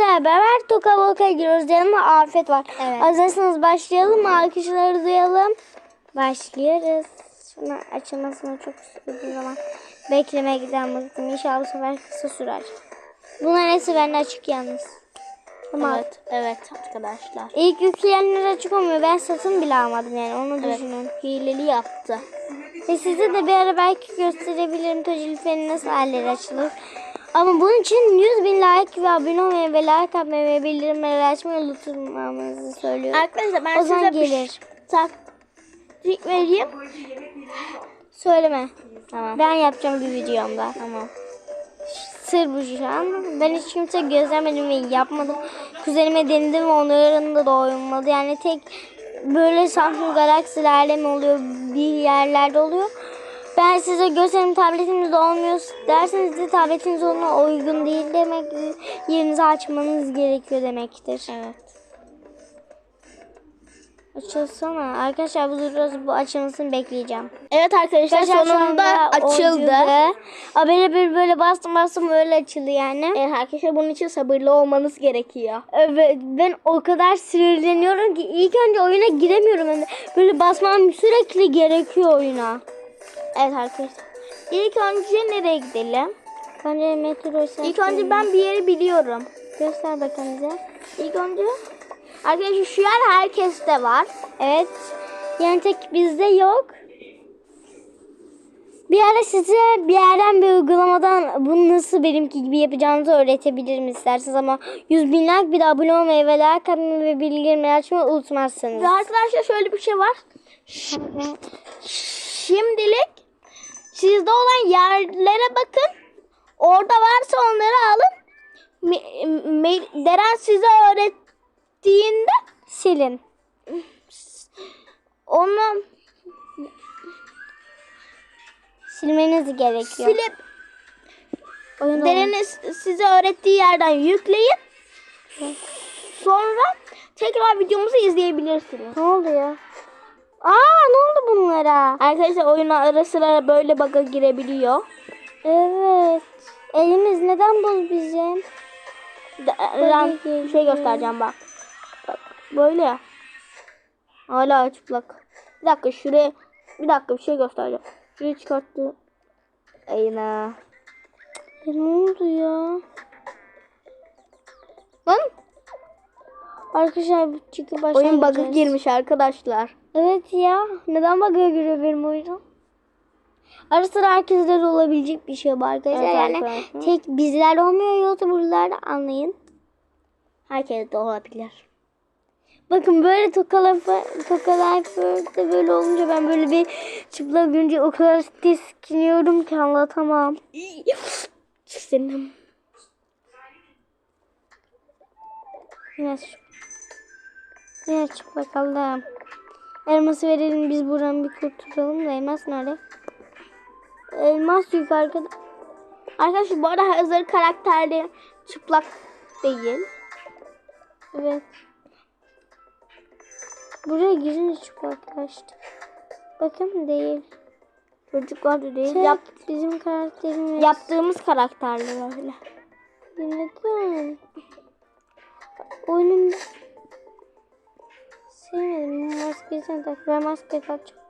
Sizlerle beraber Toka Boka giriyoruz. Yanımda Afet var. Evet. Hazırsanız başlayalım? Alkışları duyalım. Başlıyoruz. Şunu açılmasına çok sürdüğü zaman beklemeye giden baktım. İnşallah bu sefer kısa sürer. Bunların hepsi bende açık yalnız. Ama Evet, evet arkadaşlar. ilk yükleyenler açık olmuyor. Ben satın bile almadım yani onu Evet. düşünün. Hileli yaptı. Ve size de bir ara belki gösterebilirim Tocilife'nin nasıl halleri açılır. Ama bunun için 100 bin like ve abone olmayı ve like atmayı ve bildirimleri açmayı unutmamamızı söylüyorum. Arkadaşlar ben O size bir gelir. taktik vereyim. Söyleme. Tamam. Ben yapacağım bir videomda. Tamam. Sır bu şu an. Ben hiç kimse gözlemedim ve yapmadım. Kuzenime denedim ve onların da doyulmadı. Yani tek böyle Samsung Galaxy'lerle mi oluyor bir yerlerde oluyor. Ben size göstereyim tabletinizde olmuyor derseniz de tabletiniz ona uygun değil demek yerinizi açmanız gerekiyor demektir. Evet. Açılsana. Arkadaşlar bu dururuz bu açılmasını bekleyeceğim. Evet arkadaşlar Arkadaşlar sonunda açıldı. Haberi bir böyle bastım bastım öyle açıldı yani. Evet arkadaşlar bunun için sabırlı olmanız gerekiyor. Evet, ben o kadar sinirleniyorum ki ilk önce oyuna giremiyorum. Yani böyle basmam sürekli gerekiyor oyuna. Evet arkadaşlar. İlk önce nereye gidelim? Önce metro İlk önce ben bir yeri biliyorum. göster bakalım bize. İlk önce arkadaşlar şu yer herkeste var. Evet. Yani tek bizde yok. Bir ara size bir yerden bir uygulamadan bunu nasıl benimki gibi yapacağınızı öğretebilirim isterseniz ama 100 bin like bir de abone olmayı ve like atmayı ve bildirimleri açmayı unutmazsınız. Ve arkadaşlar şöyle bir şey var. Şimdilik sizde olan yerlere bakın. Orada varsa onları alın. Deren size öğrettiğinde Silin. onu Silmeniz gerekiyor. silip Deren'in size öğrettiği yerden yükleyin. Sonra tekrar videomuzu izleyebilirsiniz. Ne oldu ya? Aa ne oldu bunlara? Arkadaşlar oyuna ara sıra böyle bug'a girebiliyor. Evet. Elimiz neden buz bizim? Ben bir şey göstereceğim bak. Bak böyle ya. Hala çıplak. Bir dakika şuraya bir dakika bir şey göstereceğim. Şurayı çıkarttı. Ayna. E, ne oldu ya? Lan Arkadaşlar bu çıkı oyun bug'a girmiş arkadaşlar. Evet ya. Neden bug'a giriyor benim oyunum? Ara sıra herkeste de olabilecek bir şey bu arkadaşlar. Evet yani arkadaşlar. tek bizler olmuyor youtuberlar anlayın. Herkes de olabilir. Bakın böyle tokalar tokalar da böyle olunca ben böyle bir çıplak görünce o kadar tiskiniyorum ki anlatamam. Senin Biraz Biraz çık bakalım. Elması verelim biz buradan bir kurtulalım da elmas nerede? Elmas yukarıda. Arkadaşlar bu arada hazır karakterli çıplak değil. Evet. Buraya girince çıplaklaştı. Bakın değil. Çocuklar da değil. Şey, Yap, bizim karakterimiz. yaptığımız karakterler öyle. Neden? Oyunun sevmedim. Maskesini tak. Ben maske takacağım.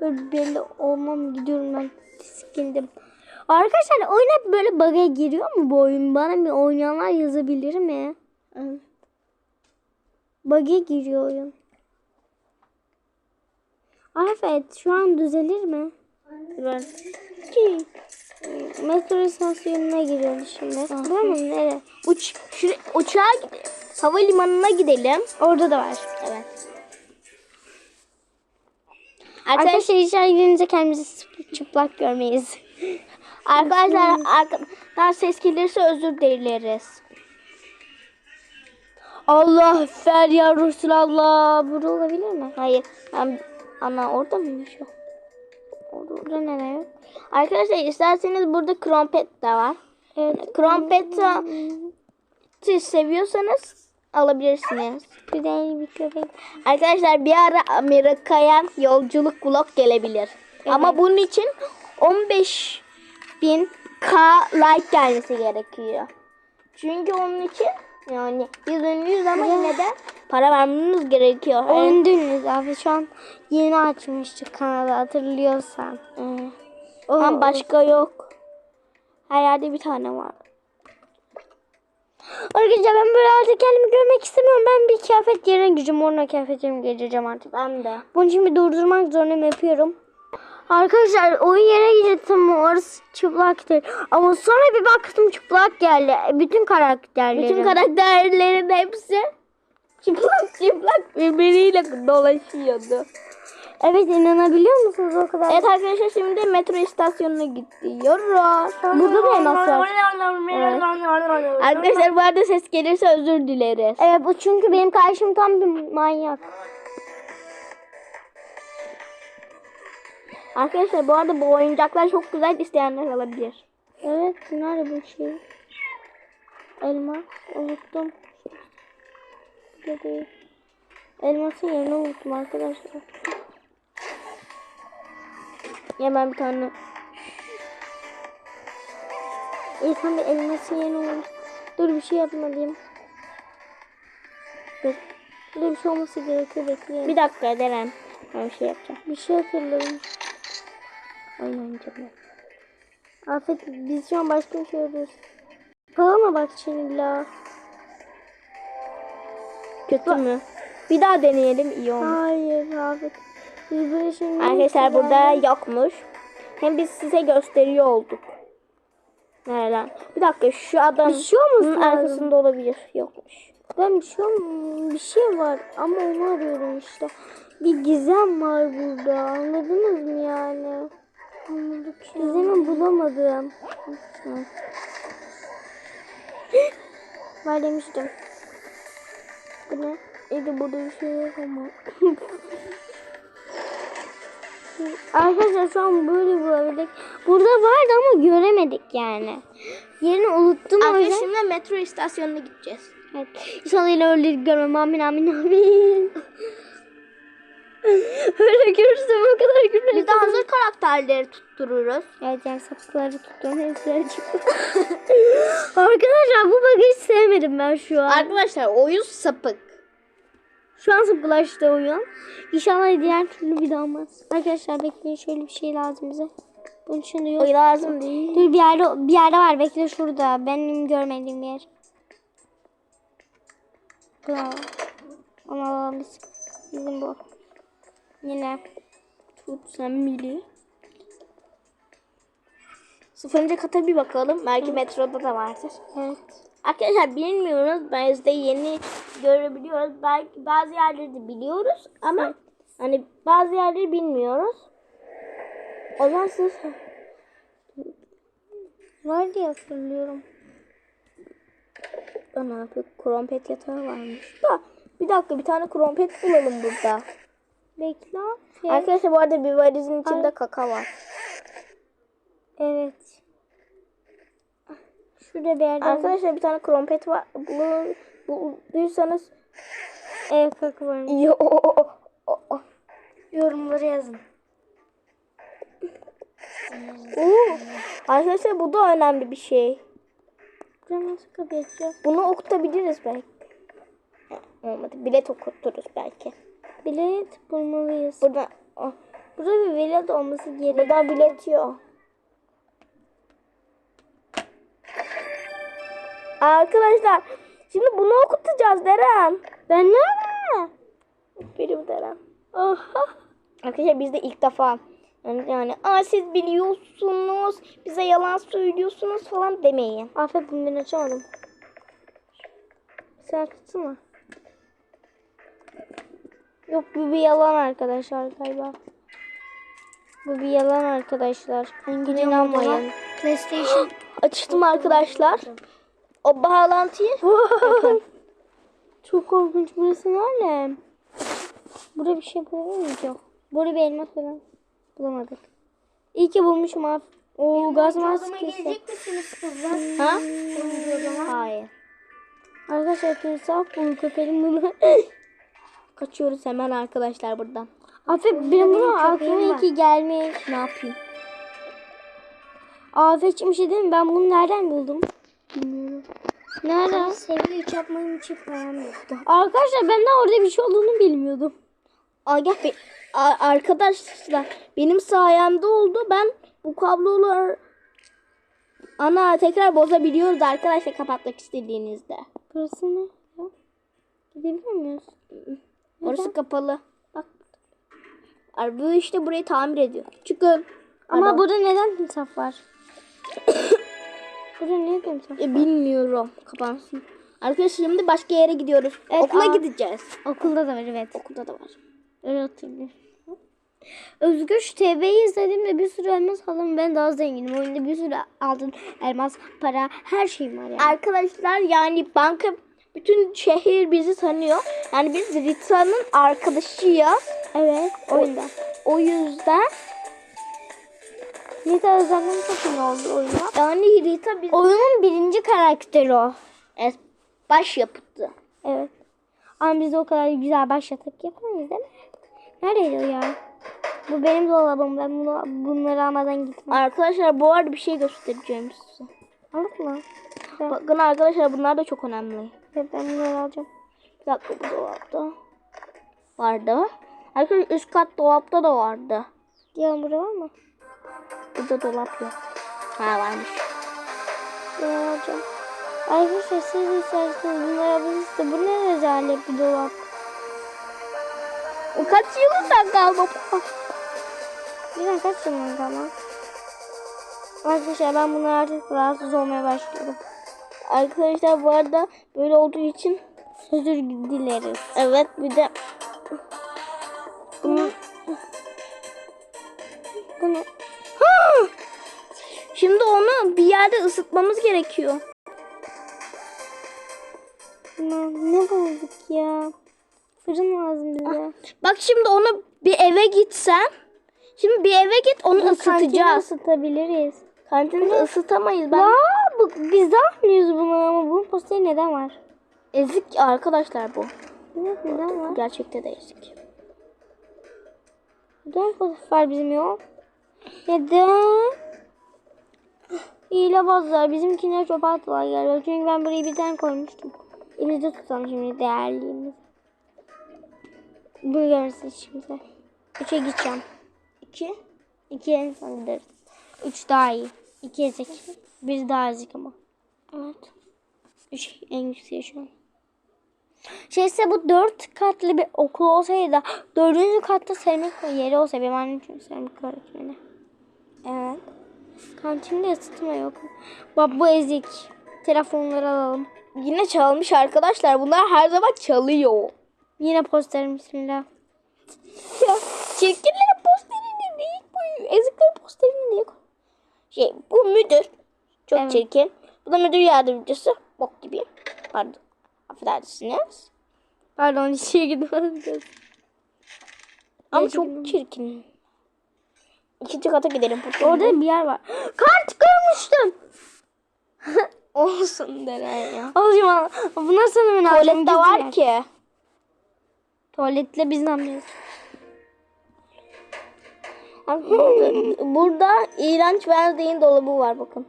Böyle belli olmam gidiyorum ben. Tiskindim. Arkadaşlar oyun hep böyle bug'a giriyor mu bu oyun? Bana bir oynayanlar yazabilir mi? Evet. Bug'a giriyor oyun. Evet şu an düzelir mi? Ki metro istasyonuna giriyoruz şimdi. Değil mi? Nereye? uç şuraya, uçağa gidelim. Havalimanına gidelim. Orada da var. Evet. Arkadaşlar inşallah girince kendimizi çıplak görmeyiz. arkadaşlar arkadan ses gelirse özür dileriz. Allah fer ya Resulallah. Burada olabilir mi? Hayır. Ben, ana orada mıymış o? Orada ne yok? Arkadaşlar isterseniz burada krompet de var. Evet. Krompeti seviyorsanız alabilirsiniz. Arkadaşlar bir ara Amerika'ya yolculuk vlog gelebilir. Ama bunun için 15 bin K like gelmesi gerekiyor. Çünkü onun için Yani biz ünlüyüz ama yine de para vermemiz gerekiyor. Oyun ünlüyüz abi. Şu an yeni açmıştık kanalı hatırlıyorsan. Evet. Ama başka yok. Her yerde bir tane var. Arkadaşlar ben böyle artık kendimi görmek istemiyorum. Ben bir kıyafet yerine gücüm oruna kıyafetimi geçeceğim artık. Ben de. Bunun için bir durdurmak zorundayım yapıyorum. Arkadaşlar oyun yere gidecektim orası çıplak değil. Ama sonra bir baktım çıplak geldi. Bütün karakterlerim. Bütün karakterlerin hepsi çıplak çıplak birbiriyle dolaşıyordu. Evet inanabiliyor musunuz o kadar? Evet arkadaşlar şimdi metro istasyonuna gidiyoruz. Burada da elmas var. Evet. Arkadaşlar bu arada ses gelirse özür dileriz. Evet bu çünkü benim karşım tam bir manyak. Arkadaşlar bu arada bu oyuncaklar çok güzel isteyenler alabilir. Evet nerede bu şey? Elmas unuttum. Burada değil. Elmasın yerini unuttum arkadaşlar. Hemen bir tane. İlkan bir elmasın yerini unuttum. Dur bir şey yapmalıyım. Dur. Dur bir şey olması gerekiyor bekleyin. Bir dakika Deren. Ben bir şey yapacağım. Bir şey hatırladım. Oyun oynayacağım ben. Afet biz şu an başka bir şey arıyoruz. Mı bak şimdi la? Kötü mü? Bir daha deneyelim iyi olmuş. Hayır Afet. Arkadaşlar burada yokmuş. Hem biz size gösteriyor olduk. Nereden? Bir dakika şu adam Bir şey olması bunun lazım. arkasında olabilir. Yokmuş. Ben bir şey bir şey var ama onu arıyorum işte. Bir gizem var burada. Anladınız mı yani? Anladık. Gizemi bulamadım. Var demiştim. Bu ne? İyi burada bir şey yok ama. Arkadaşlar şu an böyle bulabildik. Burada vardı ama göremedik yani. Yerini unuttum o yüzden. şimdi metro istasyonuna gideceğiz. Evet. İnşallah yine öyle görmem. Amin amin amin. öyle görürsem o kadar gülerim. Biz de hazır karakterleri tuttururuz. Evet yani sapıkları tuttum. Hepsi çıktı. Arkadaşlar bu hiç sevmedim ben şu an. Arkadaşlar oyun sapık. Şu an sıkılaştı oyun. İnşallah diğer türlü bir daha olmaz. Arkadaşlar bekleyin şöyle bir şey lazım bize. Bunun için de yok. Lazım değil. Dur bir yerde bir yerde var. Bekle şurada. Benim görmediğim bir yer. Bravo. Onu alalım biz. Bizim bu. Yine. Tut sen mili. Sıfırıncı kata bir bakalım. Belki metroda da vardır. Evet. Arkadaşlar bilmiyoruz. De yeni görebiliyoruz. Belki bazı yerleri de biliyoruz ama hani bazı yerleri bilmiyoruz. O zaman siz Var diye hatırlıyorum. Ana bir krompet yatağı varmış da bir dakika bir tane krompet bulalım burada. Bekle. Şey, Arkadaşlar bu arada bir valizin içinde Ay. kaka var. Evet. Şurada bir yerde. Arkadaşlar bir tane krompet var. Bul- Bulduysanız Evet kaka var. yo Yorumları yazın. Oo. Arkadaşlar bu da önemli bir şey. Buraya nasıl kapı açacağız? Bunu okutabiliriz belki. Olmadı. Bilet okuturuz belki. Bilet bulmalıyız. Burada oh, Burada bir bilet olması gerek. burada bilet yok. Arkadaşlar şimdi bunu okutacağız Deren. Ben nerede? Benim Deren. Aha. Arkadaşlar biz de ilk defa yani, yani Aa, siz biliyorsunuz bize yalan söylüyorsunuz falan demeyin. Bunu ben açamadım. Sen tutsana. Yok bu bir yalan arkadaşlar galiba. Bu bir yalan arkadaşlar. İnanmayın. PlayStation. Açtım arkadaşlar. O bağlantıyı yapın. Çok korkunç burası ne alem? Burada bir şey bulamayacağım. Burada bir elmas falan bulamadık. İyi ki bulmuşum abi. Oo gaz maskesi. misiniz kızlar? Ha? Hayır. Arkadaşlar timsah bul köpeğim bunu. Kaçıyoruz hemen arkadaşlar buradan. Afet benim bunu aklıma iyi ki gelmiş. Ne yapayım? Afetçim bir şey değil mi? Ben bunu nereden buldum? Bilmiyorum. Nereden? Seviye 3 yapmayı çift param yoktu. Arkadaşlar ben de orada bir şey olduğunu bilmiyordum. Agah Bey, a- arkadaşlar benim sayemde oldu. Ben bu kablolar ana tekrar bozabiliyoruz arkadaşlar kapatmak istediğinizde. Burası ne? Gidebiliyor muyuz? Orası kapalı. Bak. Bu işte burayı tamir ediyor. Çıkın. Ama Pardon. burada neden timsah var? burada niye timsah? E, bilmiyorum. Kapansın. Arkadaşlar şimdi başka yere gidiyoruz. Evet, Okula aa. gideceğiz. Okulda da var evet. Okulda da var. Öyle hatırlıyorum. Özgür şu TV'yi izlediğimde bir sürü elmas aldım. Ben daha zenginim. Oyunda bir sürü altın, elmas, para, her şeyim var yani. Arkadaşlar yani banka bütün şehir bizi tanıyor. Yani biz Rita'nın arkadaşıyız. Evet, oyunda. O yüzden Nita özelliğini çok iyi oldu oyunda. yani Rita biz Oyunun birinci karakteri o. Evet, baş yapıttı. Evet. Ama biz de o kadar güzel başlatık yapamayız değil mi? Neredeydi o ya? Bu benim dolabım. Ben bunu, bunları almadan gitmem. Arkadaşlar bu arada bir şey göstereceğim size. Aldık mı? Güzel. Bakın arkadaşlar bunlar da çok önemli. Evet, ben bunları alacağım. Bir dakika bu dolapta vardı. Arkadaşlar üst kat dolapta da vardı. Diğer burada var mı? Burada dolap yok. Ha varmış. Ben alacağım. Arkadaşlar siz isterseniz bunları alabilirsiniz. Bu ne rezalet bir dolap. O kaç yılından kalma? Yine kaç yılında ama. Arkadaşlar ben bunları artık rahatsız olmaya başladım. Arkadaşlar bu arada böyle olduğu için Özür dileriz. evet bir de yerde ısıtmamız gerekiyor. Ne, ne bulduk ya? Fırın lazım bize. Bak şimdi onu bir eve gitsen. Şimdi bir eve git onu Kantini ısıtacağız. ısıtabiliriz. Kantinde ısıtamayız. Ben Aa, bu, biz de almıyoruz bunu ama bunun posteri neden var? ezik arkadaşlar bu. Ne, neden var? Gerçekte de ezik. Neden poster var bizim yok? Neden? Hilebazlar bizimkiler çöpe attılar galiba. Çünkü ben burayı bir tane koymuştum. Elimizde tutalım şimdi değerliğimiz. Bunu görürsünüz şimdi. Üçe gideceğim. İki. İki en son. Üç daha iyi. İki ezik. Bir daha ezik ama. Evet. Üç en yüksek şu an. Şeyse bu dört katlı bir okul olsaydı da dördüncü katta seramik yeri olsa benim annem çünkü seramik öğretmeni. Evet. Kantinde ısıtma yok. Bak bu ezik. Telefonları alalım. Yine çalmış arkadaşlar. Bunlar her zaman çalıyor. Yine posterim bismillah. Ya çirkinlerin posterini değil bu. Eziklerin posterini niye? Şey bu müdür. Çok Evet. çirkin. Bu da müdür yardımcısı. Bok gibi. Pardon. Affedersiniz. Pardon içeri gidiyoruz. Ama çok çirkin. İkinci kata gidelim. Orada bir yer var. Kart görmüştüm. olsun Deren ya. Alacağım al. Bu nasıl hemen alacağım? Tuvalette var yer. ki. Tuvaletle biz ne yapacağız? Burada, iğrenç Wednesday'in dolabı var bakın.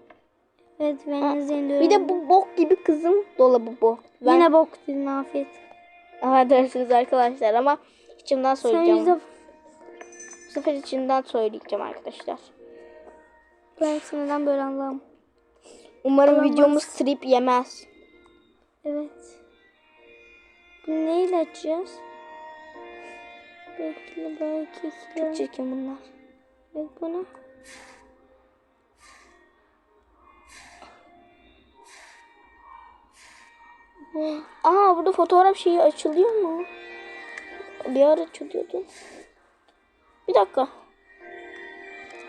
Evet ben izleyin Bir de bu bok gibi kızın dolabı bu. Ben, Yine bok dedin afiyet. Affedersiniz arkadaşlar ama içimden Sen söyleyeceğim. yüzde Sefer içinden söyleyeceğim arkadaşlar. ben sinirden böyle anlamam. Umarım Olamaz. videomuz trip yemez. Evet. Bunu neyle açacağız? Bekle belki Çok çirkin bunlar. Evet bu ne? Bu. Aa burada fotoğraf şeyi açılıyor mu? Bir ara açılıyordu. Dakika.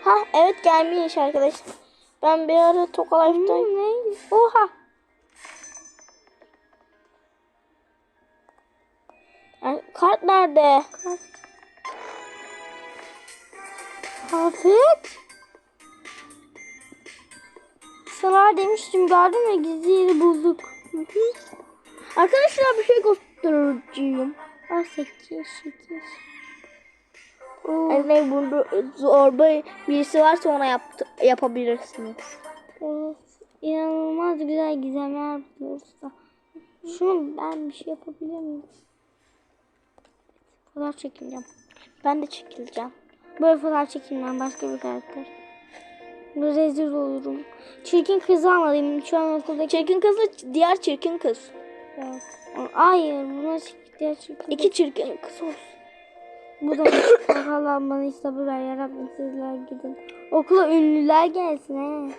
Ha evet gelmiş arkadaşlar. Ben bir ara Toka Life'dayım. Bu ne? Oha. Kart nerede? Kart. Afiyet. Sana demiştim gördün mü gizli yeri bulduk. Arkadaşlar bir şey göstereceğim. Ah 8 8. Yani burada zorba birisi varsa ona yaptı, yapabilirsiniz. Evet. İnanılmaz güzel gizemler buluyoruz da. Şunu ben bir şey yapabilir miyim? Fotoğraf çekileceğim. Ben de çekileceğim. Böyle fotoğraf çekilmem başka bir karakter. Bu rezil olurum. Çirkin kızı almalıyım. Şu an okuldaki... Çirkin kızla diğer çirkin kız. Evet. Hayır buna diğer çirkin. İki çirkin kız olsun. Bu da bana işte buraya yarabbim sizler gidin. Okula ünlüler gelsin he.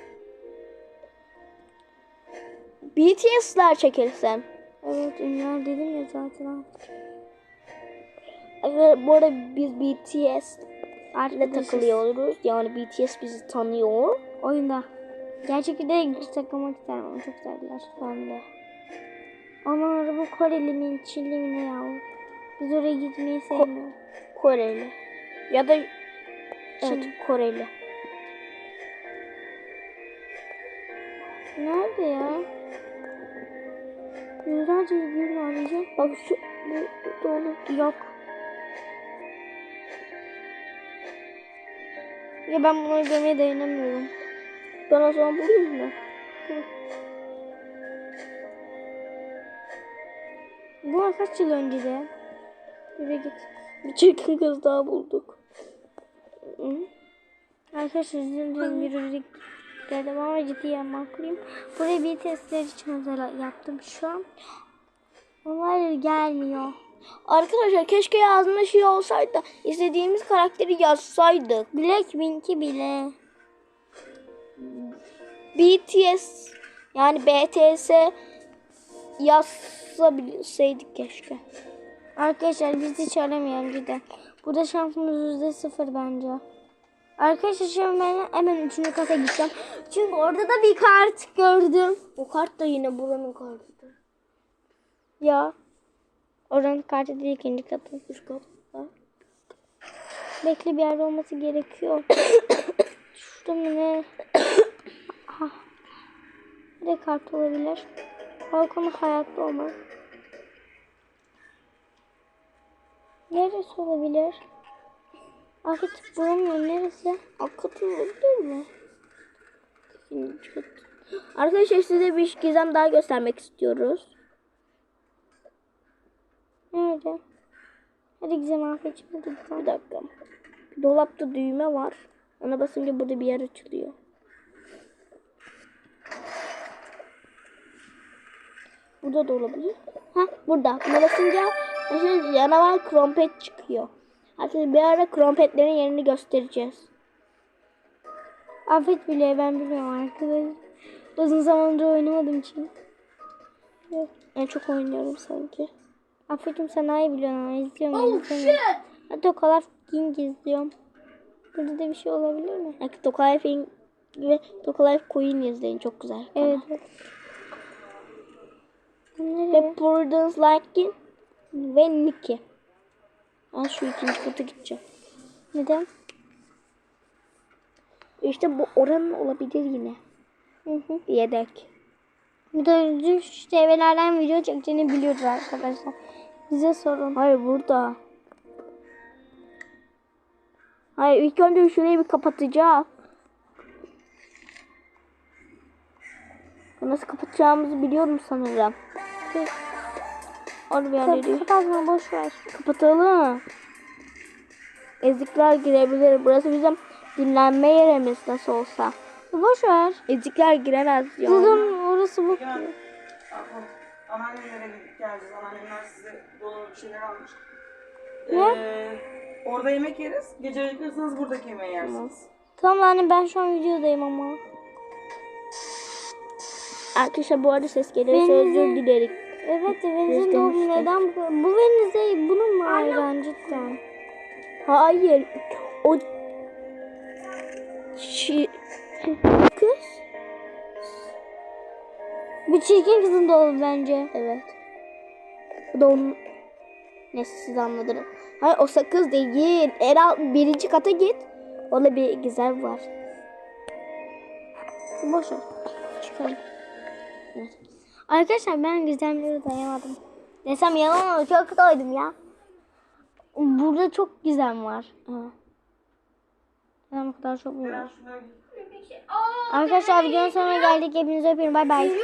BTS'ler çekilsem. Evet ünlüler dedim ya zaten. Evet, bu arada biz BTS ile takılıyoruz. Yani BTS bizi tanıyor. Oyunda. Gerçekten de takılmak isterim ama çok güzeller. Ben de. Onlar bu Koreli mi, Çinli mi ne ya? Biz oraya gitmeyi sevmiyoruz. Koreli. Ya da evet Çin. Koreli. Nerede ya? Yüzlerce gün arayacağım. Bak şu bu dolu. Yok. Ya ben bunları görmeye dayanamıyorum. Ben o zaman bulayım mı? Bu kaç yıl önce de? Yürü git. Bir çirkin kız daha bulduk. Arkadaşlar üzüldüm yürüdük. Geldim ama ciddiye almalıyım. Buraya bir testler için özel yaptım şu an. Onlar gelmiyor. Arkadaşlar keşke yazma şey olsaydı da istediğimiz karakteri yazsaydık. Blackpink'i bile. BTS yani BTS yazabilseydik keşke. Arkadaşlar biz hiç aramayalım cidden. Burada şansımız yüzde sıfır bence. Arkadaşlar şimdi ben hemen üçüncü kata gideceğim. Çünkü orada da bir kart gördüm. O kart da yine buranın kartıdır. Ya. Oranın kartı değil ikinci katın. Üst kat var. Bekle bir yerde olması gerekiyor. Şurada mı ne? Ah. Ne kart olabilir? Balkonu hayatta olmaz. Neresi olabilir? Artık bulamıyorum. Neresi? Katı olabilir mi? Arkadaşlar size bir gizem daha göstermek istiyoruz. Nerede? Hadi güzel afiyet. Bir dakika. Dolapta düğme var. Ona basınca burada bir yer açılıyor. Burada da olabilir. Ha burada. Buna basınca mesela canavar krompet çıkıyor. Artık bir ara krompetlerin yerini göstereceğiz. Afet bile ben biliyorum arkadaşlar. Uzun zamandır oynamadığım için. En çok oynuyorum sanki. Afet'im sen iyi biliyorsun ama izliyorum. Oh shit! Hatta o kadar King izliyorum. Burada da bir şey olabilir mi? Belki Tokalife ve Tokalife Queen izleyin çok güzel. Evet. Nereye? Ve Prudence Larkin ve Nikki. Ben şu ikinci kata gideceğim. Neden? İşte bu oranın olabilir yine. Hı hı. Yedek. Bu da düş TV'lerden video çekeceğini biliyoruz arkadaşlar. Bize sorun. Hayır burada. Hayır ilk önce şurayı bir kapatacağız. Nasıl kapatacağımızı biliyorum sanırım. Orada bir yerleri Kapatma boş ver. kapatalım. Ezikler girebilir. Burası bizim dinlenme yerimiz nasıl olsa. Boş ver. Ezikler giremez yani. Dedim orası bu. Yani anneannemlere gidip geleceğiz. Anneannemler size dolu bir şeyler almış. Ne? Ee, orada yemek yeriz. Gece acıkırsanız buradaki yemeği yersiniz. Tamam anne ben şu an videodayım ama. Arkadaşlar bu arada ses gelirse Benim- özür dilerim. Evet Veniz'in doğum neden bu? Bu Veniz'e bunun mu hayran cidden? Hayır. O Şi... kız. Bu çirkin kızın doğum bence. Evet. Bu da onun Neyse siz anladınız. Hayır o sakız değil. En alt birinci kata git. Orada bir güzel var. Boş ver. Çıkalım. Arkadaşlar ben gizemlere dayanamadım. Desem yalan olur çok doydum ya. Burada çok gizem var. Ben bu kadar çok mu var? Arkadaşlar videonun sonuna geldik. Hepinizi öpüyorum. Bay bay.